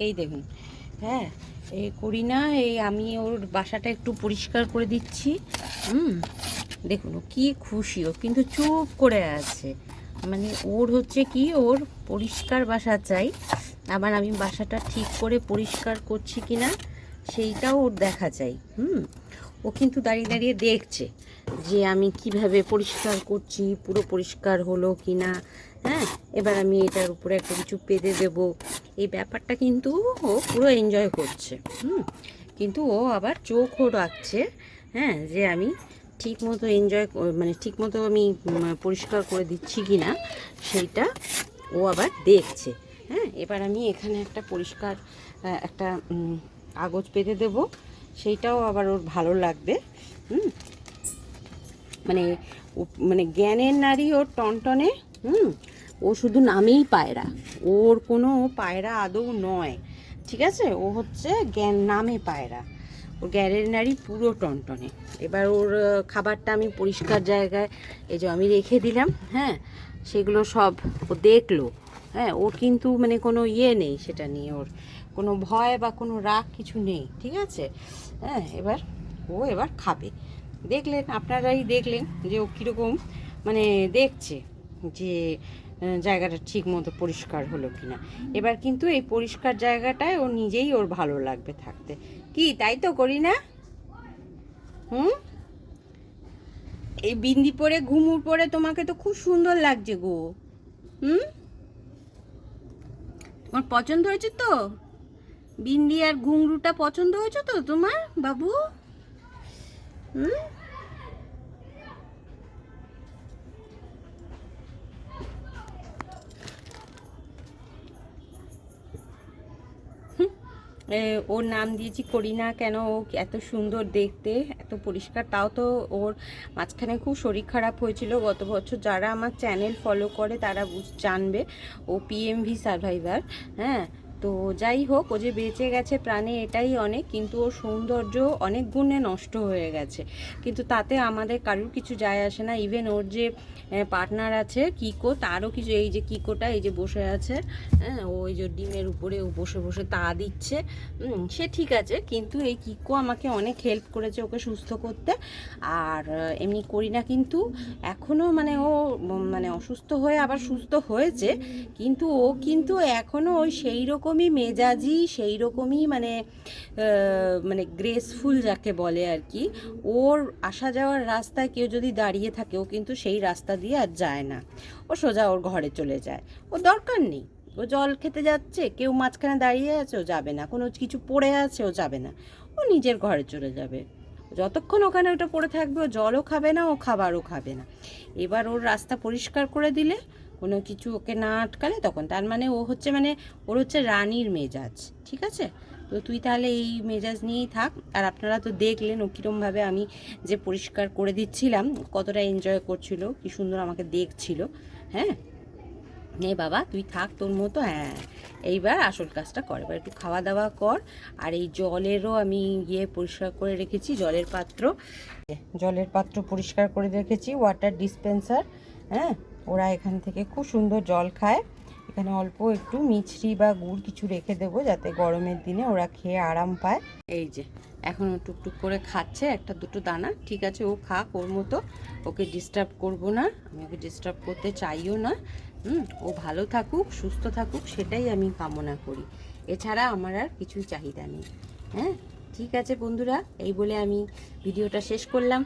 এই দেখুন হ্যাঁ এই করি না এই আমি ওর বাসাটা একটু পরিষ্কার করে দিচ্ছি। হুম, দেখুন কি খুশি, ও কিন্তু চুপ করে আছে। মানে ওর হচ্ছে কি, ওর পরিষ্কার বাসা চাই। আবার আমি বাসাটা ঠিক করে পরিষ্কার করছি কি না সেইটাও ওর দেখা চাই। হুম ও কিন্তু দাঁড়িয়ে দাঁড়িয়ে দেখছে যে আমি কীভাবে পরিষ্কার করছি, পুরো পরিষ্কার হলো কি না হ্যাঁ? এবার আমি এটার উপরে একটা কিছু পেতে দেব। এই ব্যাপারটা কিন্তু ও পুরো এনজয় করছে, হুম? কিন্তু ও আবার চোখও রাখছে হ্যাঁ যে আমি ঠিক মতো এনজয় মানে ঠিক মতো আমি পরিষ্কার করে দিচ্ছি কি না সেইটা ও আবার দেখছে হ্যাঁ? এবার আমি এখানে একটা পরিষ্কার একটা কাগজ পেতে দেব। সেইটাও আবার ওর ভালো লাগবে, হুম? মানে মানে জ্ঞানের নারী ওর টনটনে, হুম? ও শুধু নামেই পায়রা, ওর কোনো পায়রা আদৌ নয়, ঠিক আছে? ও হচ্ছে জ্ঞান, নামে পায়রা, ওর জ্ঞানের নারী পুরো টনটনে। এবার ওর খাবারটা আমি পরিষ্কার জায়গায়, এই যে আমি রেখে দিলাম হ্যাঁ? সেগুলো সব ও দেখল হ্যাঁ? ওর কিন্তু মানে কোনো ইয়ে নেই সেটা নিয়ে ওর। কোনো ভয় বা কোনো রাগ কিছু নেই ঠিক আছে? হ্যাঁ এবার ও এবার খাবে। দেখলেন আপনারাই দেখলেন যে ও কীরকম মানে দেখছে যে জায়গাটা ঠিক মতো পরিষ্কার হলো কি না এবার কিন্তু এই পরিষ্কার জায়গাটায় ও নিজেই ওর ভালো লাগবে থাকতে। কি তাই তো করি না? হুম? এই বিন্দি পরে ঘুমুর পরে তোমাকে তো খুব সুন্দর লাগছে গো। হুম? তোমার পছন্দ হয়েছে তো? বিন্দি আর ঘুংরুটা পছন্দ হয়েছে তো তোমার, বাবু? হুম? ওর নাম দিয়েছি করিনা কেন ও এত সুন্দর দেখতে, এত পরিষ্কার। তাও তো ওর মাঝখানে খুব শরীর খারাপ হয়েছিল। গত বছর যারা আমার চ্যানেল ফলো করে তারা জানবে। ও পিএমভি সার্ভাইভার হ্যাঁ? তো যাই হোক, ও যে বেঁচে গেছে প্রাণে এটাই অনেক, কিন্তু ওর সৌন্দর্য অনেক গুণে নষ্ট হয়ে গেছে। কিন্তু তাতে আমাদের কারুর কিছু যায় আসে না। ইভেন ওর যে পার্টনার আছে কিকো তারও কিছু, এই যে কিকোটা এই যে বসে আছে হ্যাঁ ওই যে ডিমের উপরে ও বসে বসে তা দিচ্ছে সে ঠিক আছে। কিন্তু এই কিকো আমাকে অনেক হেল্প করেছে ওকে সুস্থ করতে। আর, এমনি করি না কিন্তু এখনও মানে ও মানে অসুস্থ হয়ে আবার সুস্থ হয়েছে। কিন্তু ও কিন্তু এখনও ওই সেই রকমই মেজাজি সেই রকমই মানে মানে গ্রেসফুল যাকে বলে আর কি, ওর আসা যাওয়ার রাস্তায় কেউ যদি দাঁড়িয়ে থাকে, ও কিন্তু সেই রাস্তা দিয়ে আর যায় না। ও সোজা ওর ঘরে চলে যায়। ও দরকার নেই। ও জল খেতে যাচ্ছে, কেউ মাঝখানে দাঁড়িয়ে আছে, ও যাবে না। কোনো কিছু পড়ে আছে, ও যাবে না। ও নিজের ঘরে চলে যাবে। যতক্ষণ ওখানে ওটা পড়ে থাকবে, ও জলও খাবে না, ও খাবারও খাবে না। এবার ওর রাস্তা পরিষ্কার করে দিলে কোনো কিছু ওকে না আটকালে তখন তার মানে ও হচ্ছে মানে ওর হচ্ছে রানীর মেজাজ, ঠিক আছে? তো তুই তাহলে এই মেজাজ নিয়েই থাক, আর আপনারা তো দেখলেন ও কীরমভাবে আমি যে পরিষ্কার করে দিচ্ছিলাম, কতটা এনজয় করছিল, কি সুন্দর আমাকে দেখছিল হ্যাঁ? নে বাবা, তুই থাক তোর মতো হ্যাঁ। এইবার আসল কাজটা কর, এবার একটু খাওয়া দাওয়া কর, আর এই জলেরও আমি ইয়ে পরিষ্কার করে রেখেছি, জলের পাত্র জলের পাত্র পরিষ্কার করে রেখেছি ওয়াটার ডিসপেন্সার হ্যাঁ? ওরা এখান থেকে খুব সুন্দর জল খায়। এখানে অল্প একটু মিছরি বা গুড় কিছু রেখে দেবো যাতে গরমের দিনে ওরা খেয়ে আরাম পায়। এই যে, এখন ও টুকটুক করে খাচ্ছে একটা দুটো দানা। ঠিক আছে, ও খাক ওর মতো। ওকে ডিস্টার্ব করব না। আমি ওকে ডিস্টার্ব করতে চাইও না। হুম, ও ভালো থাকুক, সুস্থ থাকুক, সেটাই আমি কামনা করি। এছাড়া আমার আর কিছুই চাহিদা নেই। হ্যাঁ ঠিক আছে বন্ধুরা, এই বলে আমি ভিডিওটা শেষ করলাম।